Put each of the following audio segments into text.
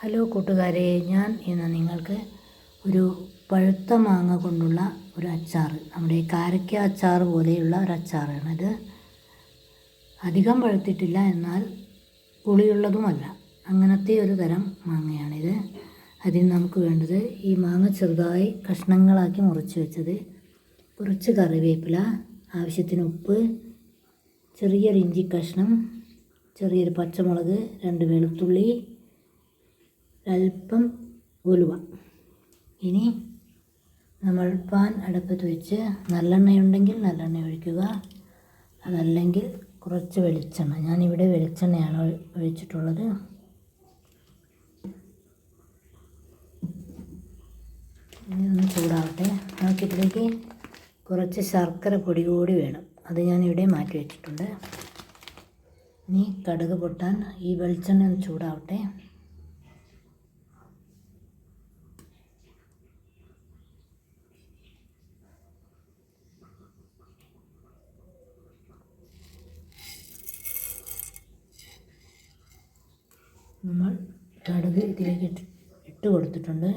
Hello കൂട്ടുകാരെ ഞാൻ ഇന്ന് നിങ്ങൾക്ക് ഒരു പഴുത്ത മാങ്ങ കൊണ്ടുള്ള ഒരു അച്ചാർ നമ്മുടെ കാരക്ക അച്ചാർ പോലെയുള്ള ഒരു അച്ചാറാണിത് അധികം പഴുത്തിട്ടില്ല എന്നാൽ പുളിയുള്ളതുമല്ല. അങ്ങനത്തെ ഒരു തരം മാങ്ങയാണിത്. അതിന് നമുക്ക് വേണ്ടത് ഈ മാങ്ങ ചെറുതായി കഷ്ണങ്ങളാക്കി മുറിച്ച് വെച്ചത് കുറച്ച് കറിവേപ്പില ആവശ്യത്തിന് ഉപ്പ് ചെറിയൊരു ഇഞ്ചി കഷ്ണം ചെറിയൊരു പച്ചമുളക് രണ്ട് വെളുത്തുള്ളി അല്പം ഉലുവ. ഇനി നമ്മൾ പാൻ അടുപ്പത്ത് വെച്ച് നല്ലെണ്ണയുണ്ടെങ്കിൽ നല്ലെണ്ണ ഒഴിക്കുക. അതല്ലെങ്കിൽ കുറച്ച് വെളിച്ചെണ്ണ. ഞാനിവിടെ വെളിച്ചെണ്ണയാണ് ഒഴിച്ചിട്ടുള്ളത്. ഇനി ഒന്ന് ചൂടാവട്ടെ. നമുക്കിതിലേക്ക് കുറച്ച് ശർക്കര പൊടി കൂടി വേണം. അത് ഞാനിവിടെ മാറ്റി വെച്ചിട്ടുണ്ട്. ഇനി കടുക് പൊട്ടാൻ ഈ വെളിച്ചെണ്ണ ഒന്ന് ചൂടാവട്ടെ നമ്മൾ കടുക് ഇതിലേക്ക് ഇട്ട് കൊടുത്തിട്ടുണ്ട്.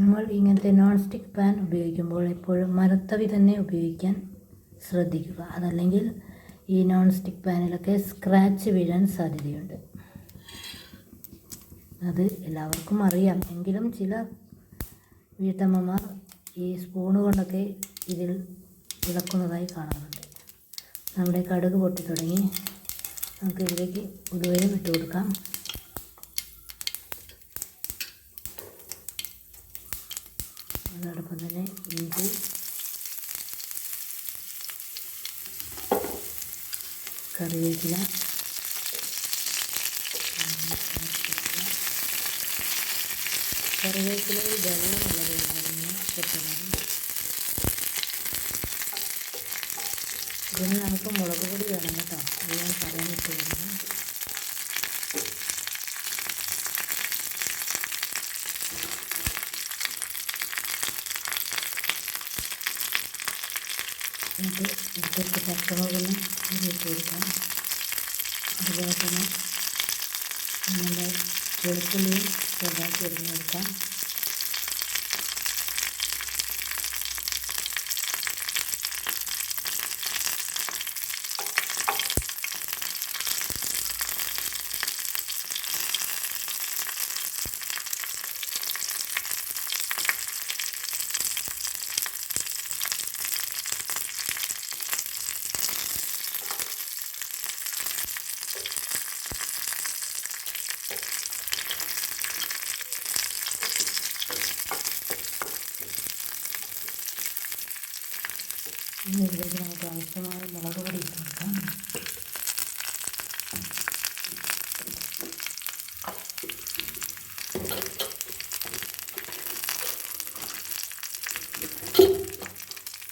നമ്മൾ ഇങ്ങനത്തെ നോൺ സ്റ്റിക്ക് പാൻ ഉപയോഗിക്കുമ്പോൾ എപ്പോഴും മരത്തവി തന്നെ ഉപയോഗിക്കാൻ ശ്രദ്ധിക്കുക. അതല്ലെങ്കിൽ ഈ നോൺ സ്റ്റിക്ക് പാനിലൊക്കെ സ്ക്രാച്ച് വീഴാൻ സാധ്യതയുണ്ട്. അത് എല്ലാവർക്കും അറിയാം. എങ്കിലും ചില വീട്ടമ്മമാർ ഈ സ്പൂണ് കൊണ്ടൊക്കെ ഇതിൽ ഇളക്കുന്നതായി കാണാറുണ്ട്. നമ്മുടെ കടുക് പൊട്ടി തുടങ്ങി. നമുക്ക് ഇതിലേക്ക് ഉലുവയും ഇട്ട് കൊടുക്കാം. അതോടൊപ്പം തന്നെ ഇഞ്ചി. കറിവേപ്പില. കറിവേപ്പിലയിൽ വെള്ളമുള്ളത് ഉണ്ടായിരുന്നു പെട്ടെന്ന് ഇതിന് നമുക്ക് മുളക് പൊടി വേണം കേട്ടോ. അത് ഞാൻ പറയാൻ പറ്റുമായിരുന്നു ഇത് ഇപ്പോഴത്തെ പച്ചമുളകൊന്ന് ഇട്ട് കൊടുക്കാം. അതുപോലെ തന്നെ നമ്മുടെ വെളുത്തുള്ളിയും ചെറുതാക്കി എറിഞ്ഞെടുക്കാം ഇനി ഇതിലേക്ക് നമുക്ക് ആവശ്യമായ മുളക് പൊടി ഇട്ട് കൊടുക്കാം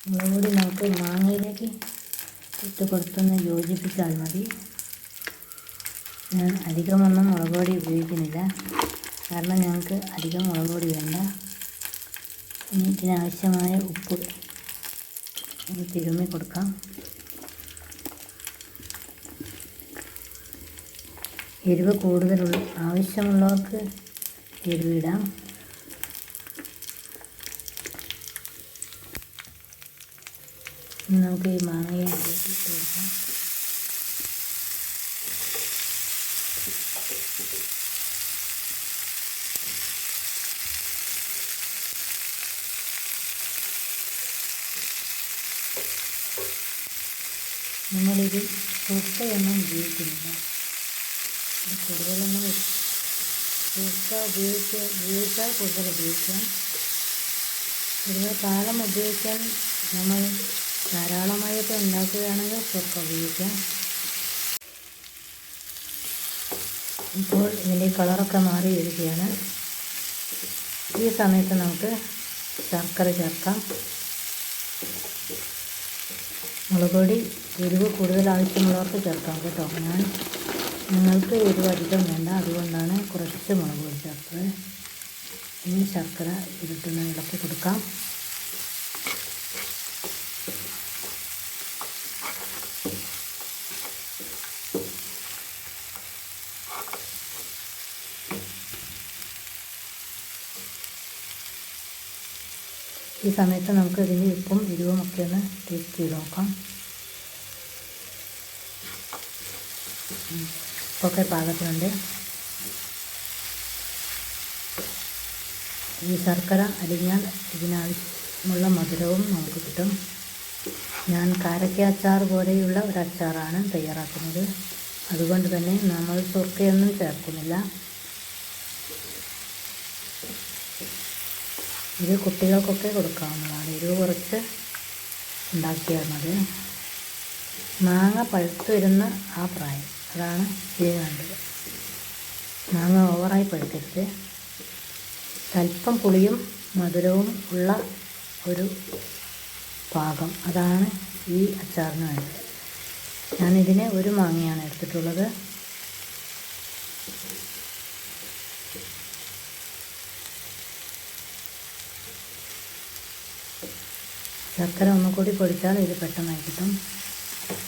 മുളക് പൊടി നമുക്ക് മാങ്ങയിലേക്ക് ഇട്ട് കൊടുത്തൊന്ന് യോജിപ്പിച്ചാൽ മതി. ഞാൻ അധികമൊന്നും മുളക് പൊടി ഉപയോഗിക്കുന്നില്ല. കാരണം ഞങ്ങൾക്ക് അധികം മുളക് പൊടി വേണ്ട. ഇനി ഇതിനാവശ്യമായ ഉപ്പ് തിരുമ്മി കൊടുക്കാം. എരിവ് കൂടുതലുള്ള ആവശ്യമുള്ളവർക്ക് എരിവിടാം നമുക്ക് ഈ മാങ്ങയെ ഇതിലേക്ക് ഇട്ട് കൊടുക്കാം. നമ്മളിത് സുക്കയൊന്നും ഉപയോഗിക്കുന്നില്ല. കൂടുതലൊന്നും സുക്ക ഉപയോഗിക്കുക ഉപയോഗിച്ചാൽ കൂടുതൽ ഉപയോഗിക്കാം. കൂടുതൽ കാലം ഉപയോഗിക്കാൻ നമ്മൾ ധാരാളമായൊക്കെ ഉണ്ടാക്കുകയാണെങ്കിൽ ചെറുപ്പം ഉപയോഗിക്കാം. ഇപ്പോൾ ഇതിന്റെ കളറൊക്കെ മാറി വരികയാണ് ഈ സമയത്ത് നമുക്ക് ശർക്കര ചേർക്കാം. മുളക് പൊടി എരിവ് കൂടുതൽ ആവശ്യമുള്ളവർക്ക് ചേർക്കാം കേട്ടോ. ഞാൻ നിങ്ങൾക്ക് എരിവ് അധികം വേണ്ട. അതുകൊണ്ടാണ് കുറച്ച് മുളക് പൊടി ചേർത്തത്. ഇനി ശർക്കര ഇരുട്ടുന്ന ഇളക്കി കൊടുക്കാം. ഈ സമയത്ത് നമുക്ക് ഇതിന്റെ ഉപ്പും എരിവും ഒക്കെ ഒന്ന് ടേസ്റ്റ് ചെയ്ത് നോക്കാം. ഉപ്പൊക്കെ പാകത്തിനുണ്ട്. ഈ ശർക്കര അരിഞ്ഞാൽ ഇതിനാവശ്യമുള്ള മധുരവും നമുക്ക് കിട്ടും. ഞാൻ കാരക്ക അച്ചാർ പോലെയുള്ള ഒരു അച്ചാറാണ് തയ്യാറാക്കുന്നത്. അതുകൊണ്ട് തന്നെ നമ്മൾ ചൊർക്കയൊന്നും ചേർക്കുന്നില്ല. ഇത് കുട്ടികൾക്കൊക്കെ കൊടുക്കാവുന്നതാണ്. എരിവ് കുറച്ച് ഉണ്ടാക്കിയാൽ മതി മാങ്ങ പഴുത്ത് വരുന്ന ആ പ്രായം. അതാണ് ഇതിൽ വേണ്ടത്. മാങ്ങ ഓവറായി പഴുക്കരുത്. അല്പം പുളിയും മധുരവും ഉള്ള ഒരു പാകം. അതാണ് ഈ അച്ചാറിന് വേണ്ടത്. ഞാനിതിന് ഒരു മാങ്ങയാണ് എടുത്തിട്ടുള്ളത്. ശർക്കര ഒന്നുകൂടി പൊടിച്ചാൽ ഇത് പെട്ടെന്നായി കിട്ടും.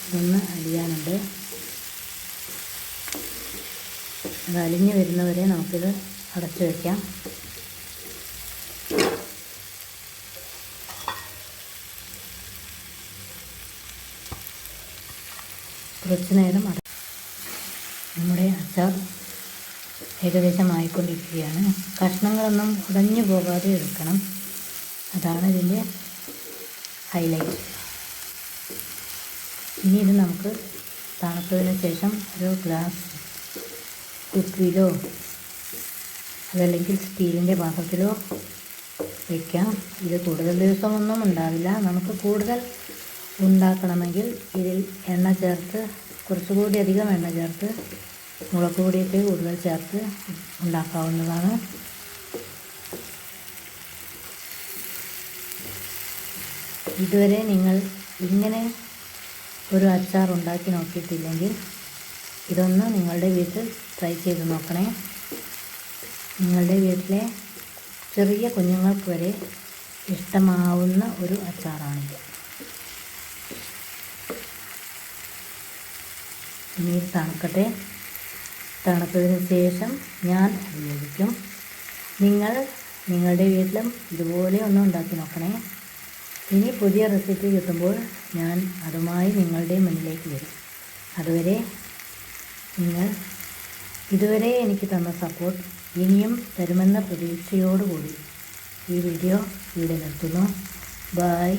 ഇതൊന്ന് അലിയാനുണ്ട്. അത് അലിഞ്ഞ് വരുന്നവരെ നമുക്കിത് അടച്ചു വയ്ക്കാം കുറച്ച് നേരം അട നമ്മുടെ അച്ചാർ ഏകദേശം ആയിക്കൊണ്ടിരിക്കുകയാണ് കഷ്ണങ്ങളൊന്നും ഉടഞ്ഞു പോകാതെ എടുക്കണം. അതാണ് ഇതിന്റെ ഹൈലൈറ്റ് ഇനി ഇത് നമുക്ക് തണുത്തതിന് ശേഷം ഒരു ഗ്ലാസ് കുപ്പിയിലോ അതല്ലെങ്കിൽ സ്റ്റീലിന്റെ പാത്രത്തിലോ വയ്ക്കാം ഇത് കൂടുതൽ ദിവസമൊന്നും ഉണ്ടാവില്ല. നമുക്ക് കൂടുതൽ ഉണ്ടാക്കണമെങ്കിൽ ഇതിൽ എണ്ണ ചേർത്ത് കുറച്ചുകൂടി അധികം എണ്ണ ചേർത്ത് മുളക് പൊടിയൊക്കെ കൂടുതൽ ചേർത്ത് ഉണ്ടാക്കാവുന്നതാണ്. ഇതുവരെ നിങ്ങൾ ഇങ്ങനെ ഒരു അച്ചാർ ഉണ്ടാക്കി നോക്കിയിട്ടില്ലെങ്കിൽ ഇതൊന്ന് നിങ്ങളുടെ വീട്ടിൽ ട്രൈ ചെയ്ത് നോക്കണേ. നിങ്ങളുടെ വീട്ടിലെ ചെറിയ കുഞ്ഞുങ്ങൾക്ക് വരെ ഇഷ്ടമാവുന്ന ഒരു അച്ചാറാണിത് ഇനി തണുക്കട്ടെ. തണുത്തതിന് ശേഷം ഞാൻ ഉപയോഗിക്കും. നിങ്ങൾ നിങ്ങളുടെ വീട്ടിലും ഇതുപോലെ ഒന്ന് ഉണ്ടാക്കി നോക്കണേ. ഇനി പുതിയ റെസിപ്പി കിട്ടുമ്പോൾ ഞാൻ അതുമായി നിങ്ങളുടെ മുന്നിലേക്ക് വരും. അതുവരെ നിങ്ങൾ ഇതുവരെ എനിക്ക് തന്ന സപ്പോർട്ട് ഇനിയും തരുമെന്ന പ്രതീക്ഷയോടുകൂടി ഈ വീഡിയോ ഇവിടെ നിർത്തുന്നു. ബൈ